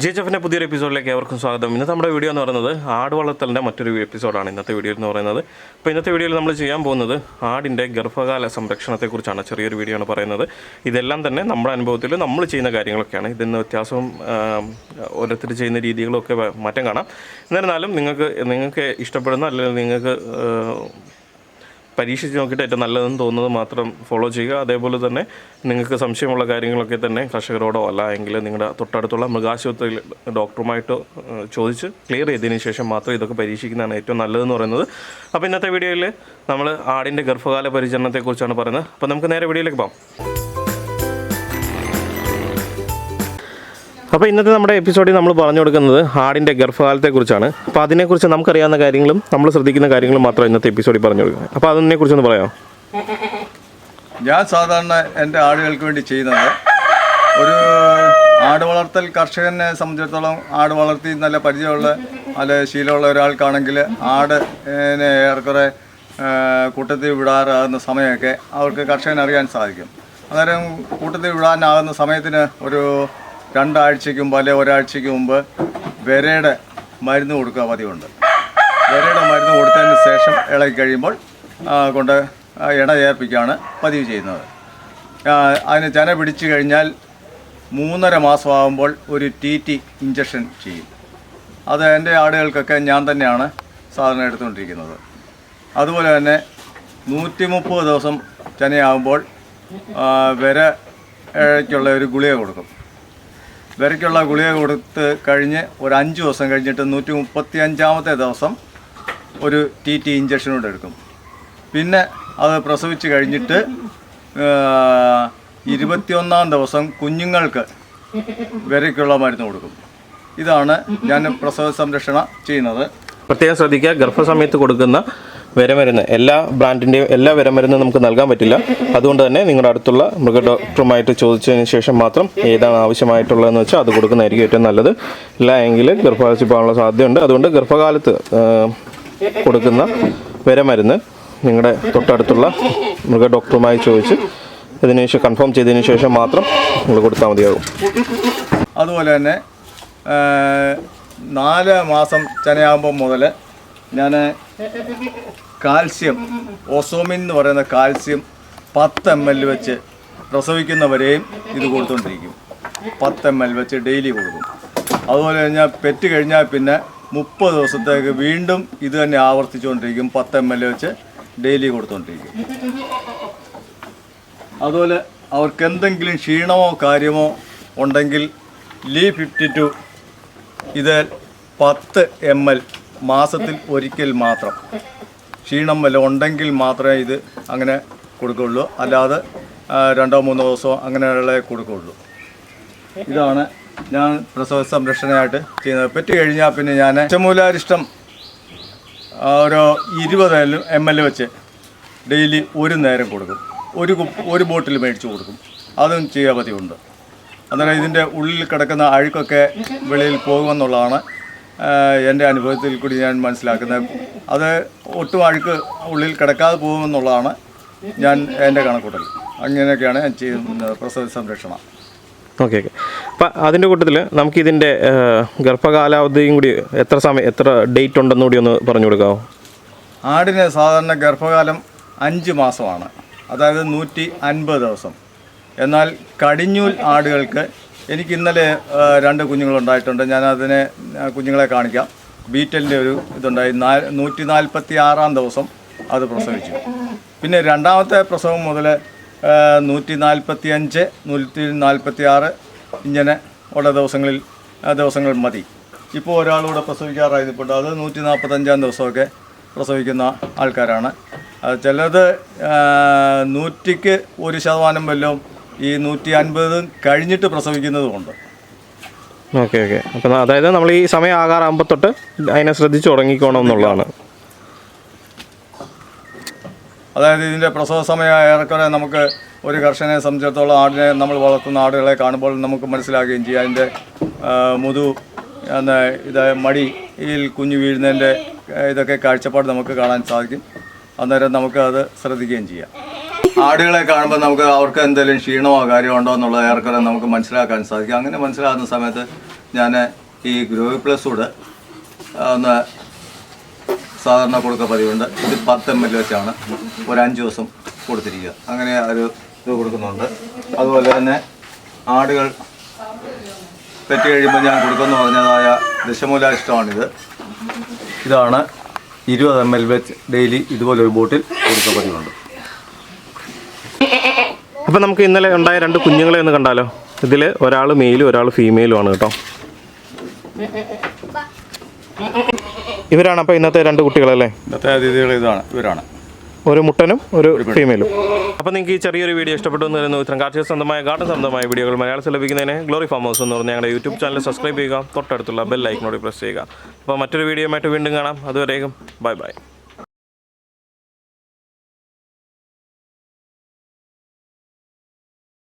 G H എഫിന്റെ പുതിയൊരു എപ്പിസോഡിലേക്ക് ഏവർക്കും സ്വാഗതം. ഇന്നത്തെ നമ്മുടെ വീഡിയോ എന്ന് പറയുന്നത് ആട് വളർത്തലിന്റെ മറ്റൊരു എപ്പിസോഡാണ് ഇന്നത്തെ വീഡിയോ എന്ന് പറയുന്നത്. അപ്പോൾ ഇന്നത്തെ വീഡിയോയിൽ നമ്മൾ ചെയ്യാൻ പോകുന്നത് ആടിന്റെ ഗർഭകാല സംരക്ഷണത്തെക്കുറിച്ചാണ് ചെറിയൊരു വീഡിയോ ആണ് പറയുന്നത്. ഇതെല്ലാം തന്നെ നമ്മുടെ അനുഭവത്തിൽ നമ്മൾ ചെയ്യുന്ന കാര്യങ്ങളൊക്കെയാണ്. ഇതിന് വ്യത്യാസവും ഓരോരുത്തർ ചെയ്യുന്ന രീതികളൊക്കെ മാറ്റം കാണാം. എന്നിരുന്നാലും നിങ്ങൾക്ക് നിങ്ങൾക്ക് ഇഷ്ടപ്പെടുന്ന അല്ലെങ്കിൽ നിങ്ങൾക്ക് പരീക്ഷിച്ച് നോക്കിയിട്ട് ഏറ്റവും നല്ലതെന്ന് തോന്നുന്നത് മാത്രം ഫോളോ ചെയ്യുക. അതേപോലെ തന്നെ നിങ്ങൾക്ക് സംശയമുള്ള കാര്യങ്ങളൊക്കെ തന്നെ കർഷകരോടോ അല്ല എങ്കിൽ നിങ്ങളുടെ തൊട്ടടുത്തുള്ള മൃഗാശുപത്രിയിൽ ഡോക്ടറുമായിട്ടോ ചോദിച്ച് ക്ലിയർ ചെയ്തതിന് ശേഷം മാത്രം ഇതൊക്കെ പരീക്ഷിക്കുന്നതാണ് ഏറ്റവും നല്ലതെന്ന് പറയുന്നത്. അപ്പോൾ ഇന്നത്തെ വീഡിയോയിൽ നമ്മൾ ആടിന്റെ ഗർഭകാല പരിചരണത്തെക്കുറിച്ചാണ് പറയുന്നത്. അപ്പോൾ നമുക്ക് നേരെ വീഡിയോയിലേക്ക് പോകാം. അപ്പോൾ ഇന്നത്തെ നമ്മുടെ എപ്പിസോഡിൽ നമ്മൾ പറഞ്ഞു കൊടുക്കുന്നത് ആടിന്റെ ഗർഭകാലത്തെക്കുറിച്ചാണ്. അപ്പോൾ അതിനെക്കുറിച്ച് നമുക്കറിയാവുന്ന കാര്യങ്ങളും നമ്മൾ ശ്രദ്ധിക്കുന്ന കാര്യങ്ങളും മാത്രം ഇന്നത്തെ എപ്പിസോഡിൽ പറഞ്ഞു കൊടുക്കുന്നത്. അപ്പോൾ അതിനെക്കുറിച്ചൊന്ന് പറയാമോ? ഞാൻ സാധാരണ എന്റെ ആടുകൾക്ക് വേണ്ടി ചെയ്യുന്നത് ഒരു ആട് വളർത്തൽ കർഷകനെ സംബന്ധിച്ചിടത്തോളം ആട് വളർത്തി നല്ല പരിചയമുള്ള നല്ല ശീലമുള്ള ഒരാൾക്കാണെങ്കിൽ ആട് ഏറെക്കുറെ കൂട്ടത്തിൽ വിടാറാകുന്ന സമയമൊക്കെ അവർക്ക് കർഷകൻ അറിയാൻ സാധിക്കും. അന്നേരം കൂട്ടത്തിൽ വിടാനാകുന്ന സമയത്തിന് ഒരു രണ്ടാഴ്ചയ്ക്ക് മുമ്പ് അല്ലെ ഒരാഴ്ചയ്ക്ക് മുമ്പ് വിരയുടെ മരുന്ന് കൊടുക്കുക പതിവുണ്ട്. വിരയുടെ മരുന്ന് കൊടുത്തതിന് ശേഷം ഇളകി കഴിയുമ്പോൾ കൊണ്ട് ഇട ചേർപ്പിക്കുകയാണ് പതിവ് ചെയ്യുന്നത്. അതിന് ചന പിടിച്ചു കഴിഞ്ഞാൽ മൂന്നര മാസമാകുമ്പോൾ ഒരു ടി ടി ഇഞ്ചക്ഷൻ ചെയ്യും. അത് എന്റെ ആടുകൾക്കൊക്കെ ഞാൻ തന്നെയാണ് സാധനം എടുത്തുകൊണ്ടിരിക്കുന്നത്. അതുപോലെ തന്നെ നൂറ്റി മുപ്പത് ദിവസം ചനയാകുമ്പോൾ വിരയ്ക്കുള്ള ഒരു ഗുളിക കൊടുക്കും. വിരയ്ക്കുള്ള ഗുളിക കൊടുത്ത് കഴിഞ്ഞ് ഒരു അഞ്ച് ദിവസം കഴിഞ്ഞിട്ട് നൂറ്റി മുപ്പത്തി അഞ്ചാമത്തെ ദിവസം ഒരു ടി ടി ഇഞ്ചക്ഷൻ കൂടെ എടുക്കും. പിന്നെ അത് പ്രസവിച്ച് കഴിഞ്ഞിട്ട് ഇരുപത്തിയൊന്നാം ദിവസം കുഞ്ഞുങ്ങൾക്ക് വിരയ്ക്കുള്ള മരുന്ന് കൊടുക്കും. ഇതാണ് ഞാൻ പ്രസവ സംരക്ഷണ ചെയ്യുന്നത്. പ്രത്യേകം ശ്രദ്ധിക്കുക ഗർഭസമയത്ത് കൊടുക്കുന്ന വിരമരുന്ന്. എല്ലാ ബ്രാൻഡിന്റെയും എല്ലാ വിരമരുന്നും നമുക്ക് നൽകാൻ പറ്റില്ല. അതുകൊണ്ട് തന്നെ നിങ്ങളുടെ അടുത്തുള്ള മൃഗ ഡോക്ടറുമായിട്ട് ചോദിച്ചതിന് ശേഷം മാത്രം ഏതാണ് ആവശ്യമായിട്ടുള്ളതെന്ന് വെച്ചാൽ അത് കൊടുക്കുന്നതായിരിക്കും ഏറ്റവും നല്ലത്. ഇല്ല എങ്കിൽ ഗർഭകാലത്തിൽ പോകാനുള്ള സാധ്യതയുണ്ട്. അതുകൊണ്ട് ഗർഭകാലത്ത് കൊടുക്കുന്ന വിരമരുന്ന് നിങ്ങളുടെ തൊട്ടടുത്തുള്ള മൃഗ ഡോക്ടറുമായി ചോദിച്ച് ഇതിന് ശേഷം കൺഫേം ചെയ്തതിന് ശേഷം മാത്രം നിങ്ങൾ കൊടുത്താൽ മതിയാകും. അതുപോലെ തന്നെ നാല് മാസം ചനയാകുമ്പോൾ മുതൽ ഞാൻ കാൽസ്യം ഓസോമിൻ എന്ന് പറയുന്ന കാൽസ്യം പത്ത് എം എൽ വെച്ച് പ്രസവിക്കുന്നവരെയും ഇത് കൊടുത്തുകൊണ്ടിരിക്കും പത്ത് എം എൽ വെച്ച് ഡെയിലി കൊടുക്കും. അതുപോലെ കഴിഞ്ഞാൽ പെറ്റ് കഴിഞ്ഞാൽ പിന്നെ മുപ്പത് ദിവസത്തേക്ക് വീണ്ടും ഇത് തന്നെ ആവർത്തിച്ചുകൊണ്ടിരിക്കും പത്ത് എം എൽ വെച്ച് ഡെയിലി കൊടുത്തുകൊണ്ടിരിക്കും അതുപോലെ അവർക്ക് എന്തെങ്കിലും ക്ഷീണമോ കാര്യമോ ഉണ്ടെങ്കിൽ ലീ ഫിഫ്റ്റി ടു ഇത് പത്ത് എം എൽ മാസത്തിൽ ഒരിക്കൽ മാത്രം. ക്ഷീണം വല്ല ഉണ്ടെങ്കിൽ മാത്രമേ ഇത് അങ്ങനെ കൊടുക്കുകയുള്ളൂ. അല്ലാതെ രണ്ടോ മൂന്നോ ദിവസമോ അങ്ങനെയുള്ള കൊടുക്കുകയുള്ളൂ. ഇതാണ് ഞാൻ പ്രസവ സംരക്ഷണയായിട്ട് ചെയ്യുന്നത്. പെറ്റ് കഴിഞ്ഞാൽ പിന്നെ ഞാൻ ചമൂലാരിഷ്ടം ഒരു ഇരുപത് എം എൽ വെച്ച് ഡെയിലി ഒരു നേരം കൊടുക്കും. ഒരു ഒരു ബോട്ടിൽ മേടിച്ച് കൊടുക്കും. അതും ചെയ്യാൻ പതിവുണ്ട്. അന്നേരം ഇതിന്റെ ഉള്ളിൽ കിടക്കുന്ന അഴുക്കൊക്കെ വെളിയിൽ പോകുമെന്നുള്ളതാണ് എന്റെ അനുഭവത്തിൽ കൂടി ഞാൻ മനസ്സിലാക്കുന്നത് അത് ഒട്ടും അഴുക്ക് ഉള്ളിൽ കിടക്കാതെ പോകുമെന്നുള്ളതാണ് ഞാൻ എന്റെ കണക്കൂട്ടൽ. അങ്ങനെയൊക്കെയാണ് ഞാൻ ചെയ്യുന്നത് പ്രസവ സംരക്ഷണം. Okay okay. അപ്പം അതിന്റെ കൂട്ടത്തിൽ നമുക്കിതിന്റെ ഗർഭകാലാവധിയും കൂടി എത്ര സമയം എത്ര ഡേറ്റ് ഉണ്ടെന്ന് കൂടി ഒന്ന് പറഞ്ഞു കൊടുക്കാമോ ആടിന് സാധാരണ ഗർഭകാലം അഞ്ച് മാസമാണ്. അതായത് നൂറ്റി അൻപത് ദിവസം. എന്നാൽ കടിഞ്ഞൂൽ ആടുകൾക്ക് എനിക്ക് ഇന്നലെ രണ്ട് കുഞ്ഞുങ്ങളുണ്ടായിട്ടുണ്ട് ഞാൻ അതിനെ കുഞ്ഞുങ്ങളെ കാണിക്കാം. ബീറ്റലിന്റെ ഒരു ഇതുണ്ടായി. നാ നൂറ്റി നാൽപ്പത്തി ആറാം ദിവസം അത് പ്രസവിച്ചു. പിന്നെ രണ്ടാമത്തെ പ്രസവം മുതൽ നൂറ്റി നാൽപ്പത്തി അഞ്ച് നൂറ്റി നാൽപ്പത്തി ആറ് ഇങ്ങനെ ഉള്ള ദിവസങ്ങളിൽ ദിവസങ്ങൾ മതി. ഇപ്പോൾ ഒരാളൂടെ പ്രസവിക്കാറായി നിൽപ്പുണ്ട് അത് നൂറ്റി നാൽപ്പത്തഞ്ചാം ദിവസമൊക്കെ പ്രസവിക്കുന്ന ആൾക്കാരാണ്. ചിലത് നൂറ്റിക്ക് ഒരു ശതമാനം വല്ലതും ഈ നൂറ്റി അൻപത് കഴിഞ്ഞിട്ട് പ്രസവിക്കുന്നതുമുണ്ട്. Okay okay. അപ്പം അതായത് നമ്മൾ ഈ സമയം ആകാറാകുമ്പോൾ തൊട്ട് അതിനെ ശ്രദ്ധിച്ച് തുടങ്ങിക്കോണം എന്നുള്ളതാണ്. അതായത് ഇതിന്റെ പ്രസവ സമയം ഏറെക്കുറെ നമുക്ക് ഒരു കർഷകനെ സംബന്ധിച്ചിടത്തോളം ആടിനെ നമ്മൾ വളർത്തുന്ന ആടുകളെ കാണുമ്പോൾ നമുക്ക് മനസ്സിലാക്കുകയും ചെയ്യും. അതിന്റെ മുതു എന്ന ഇത് മടിയിൽ കുഞ്ഞു വീഴുന്നതിന്റെ ഇതൊക്കെ കാഴ്ചപ്പാട് നമുക്ക് കാണാൻ സാധിക്കും. അന്നേരം നമുക്ക് അത് ശ്രദ്ധിക്കുകയും ചെയ്യാം. ആടുകളെ കാണുമ്പോൾ നമുക്ക് അവർക്ക് എന്തെങ്കിലും ക്ഷീണമോ കാര്യമോ ഉണ്ടോ എന്നുള്ളത് ഏറെക്കുറെ നമുക്ക് മനസ്സിലാക്കാൻ സാധിക്കും. അങ്ങനെ മനസ്സിലാകുന്ന സമയത്ത് ഞാൻ ഈ ഗ്രോവി പ്ലസ് ഒന്ന് സാധാരണ കൊടുക്ക പതിവുണ്ട്. ഇത് പത്ത് എം എൽ വെച്ചാണ് ഒരു അഞ്ച് ദിവസം കൊടുത്തിരിക്കുക. അങ്ങനെ ഒരു ഇത് കൊടുക്കുന്നുണ്ട്. അതുപോലെ തന്നെ ആടുകൾ തെറ്റി കഴിയുമ്പോൾ ഞാൻ കൊടുക്കുന്ന പറഞ്ഞതായ ദശമൂല ഇഷ്ടമാണിത്. ഇതാണ് ഇരുപത് എം എൽ വെച്ച് ഡെയിലി ഇതുപോലെ ഒരു ബോട്ടിൽ കൊടുക്കുക പതിവുണ്ട്. അപ്പോൾ നമുക്ക് ഇന്നലെ ഉണ്ടായ രണ്ട് കുഞ്ഞുങ്ങളെ ഒന്ന് കണ്ടാലോ? ഇതിൽ ഒരാൾ മെയിലും ഒരാൾ ഫീമെയിലും ആണ് കേട്ടോ. ഇവരാണ് അപ്പോൾ ഇന്നത്തെ രണ്ട് കുട്ടികളല്ലേ ഇന്നത്തെ അതിഥികൾ ഇതാണ് ഇവരാണ്. ഒരു മുട്ടനും ഒരു ഫീമെയിലും അപ്പോൾ നിങ്ങൾക്ക് ഈ ചെറിയൊരു വീഡിയോ ഇഷ്ടപ്പെട്ടു എന്ന് വരുന്നു ഇത്തരം കാർഷിക സ്വന്തമായ ഗാർഡൻ സ്വന്തമായ വീഡിയോകൾ മലയാളത്തിൽ ലഭിക്കുന്നതിന് ഗ്ലോറി ഫാം ഹൗസ് എന്ന് പറഞ്ഞ ഞങ്ങളുടെ യൂട്യൂബ് ചാനൽ സബ്സ്ക്രൈബ് ചെയ്യുക. തൊട്ടടുത്തുള്ള ബെൽ ഐക്കനോട് പ്രസ് ചെയ്യുക. അപ്പോൾ മറ്റൊരു വീഡിയോയുമായിട്ട് വീണ്ടും കാണാം. അതുവരേക്കും ബൈ ബൈ